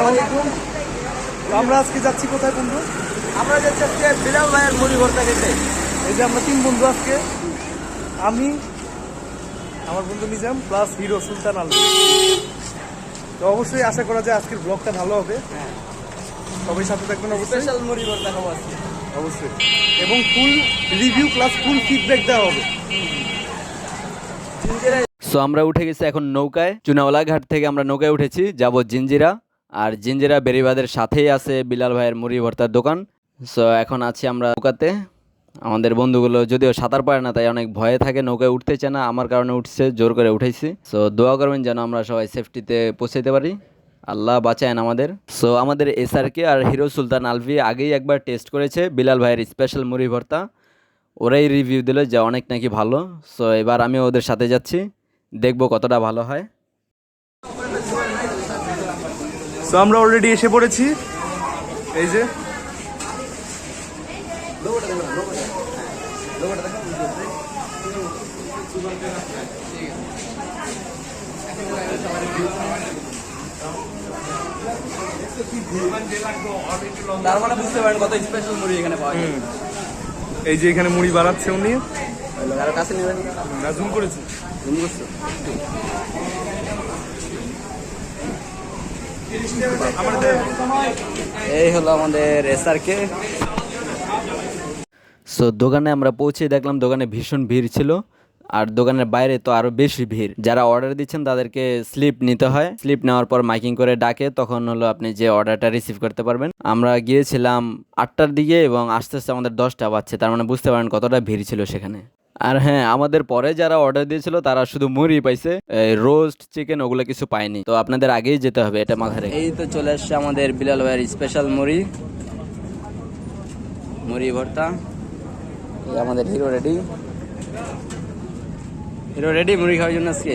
আলাইকুম আমরা আজকে যাচ্ছি কোথায় বন্ধু? আমরা যাচ্ছি আজকে বিলাল ভাইয়ের মুড়ি ভর্তা খেতে। এই যে আমরা তিন বন্ধু আজকে। আমি আমার বন্ধু নিজাম প্লাস হিরো সুলতান আলম। তো অবশ্যই আশা করা যায় আজকের ব্লগটা ভালো হবে। সবাই সাথে থাকবেন অবশ্যই। স্পেশাল মুড়ি ভর্তা খাব আজকে। অবশ্যই। এবং full review plus full feedback দেওয়া হবে। সো আমরা উঠে গেছি এখন নৌকায়। চুনাওয়ালা ঘাট থেকে আমরা নৌকায় উঠেছি। যাব জিঞ্জিরা আর জিঞ্জিরা বেরিবাদের সাথেই আছে বিলাল ভাইয়ের মুড়ি ভর্তার দোকান। সো এখন আছি আমরা নৌকাতে। আমাদের বন্ধুগুলো যদিও সাঁতার পারে না, তাই অনেক ভয়ে থাকে, নৌকায় উঠতে চায় না, আমার কারণে উঠছে, জোর করে উঠেছি সো দোয়া করবেন যেন আমরা সবাই সেফটিতে পৌঁছাইতে পারি। আল্লাহ বাঁচায়েন আমাদের। সো আমাদের এসআরকে আর হিরো সুলতান আলভি আগেই একবার টেস্ট করেছে বিলাল ভাইয়ের স্পেশাল মুড়ি ভর্তা। ওরাই রিভিউ দিল যে অনেক নাকি ভালো। সো এবার আমি ওদের সাথে যাচ্ছি, দেখব কতটা ভালো হয়। তো আমরা অলরেডি এসে পড়েছি। এই যে। তার মানে বুঝতে পারেন কত স্পেশাল মুড়ি এখানে পাওয়া যায়। এই যে এখানে মুড়ি বানাচ্ছে উনি। কারও কাছে নেবেন না জুম করেছি। তুমি বুঝছ এই হলো আমাদের এসআরকে সো দোকানে আমরা পৌঁছে দেখলাম দোকানে ভীষণ ভিড় ছিল। আর দোকানের বাইরে তো আরও বেশি ভিড়। যারা অর্ডার দিচ্ছেন, তাদেরকে স্লিপ নিতে হয়। স্লিপ নেওয়ার পর মাইকিং করে ডাকে, তখন হলো আপনি যে অর্ডারটা রিসিভ করতে পারবেন। আমরা গিয়েছিলাম আটটার দিকে এবং আস্তে আস্তে আমাদের দশটা বাজছে। তার মানে বুঝতে পারেন কতটা ভিড় ছিল সেখানে। আর হ্যাঁ আমাদের পরে যারা অর্ডার দিয়েছিল তারা শুধু মুড়ি পাইছে। রোস্ট চিকেন ওগুলো কিছু পায়নি। তো আপনাদের আগেই যেতে হবে এটা মাথায় এই তো চলে আসছে আমাদের বিলাল ভাইয়ের স্পেশাল মুড়ি। মুড়ি ভর্তা। আমাদের হিরো রেডি হিরো রেডি মুড়ি খাওয়ার জন্য আজকে?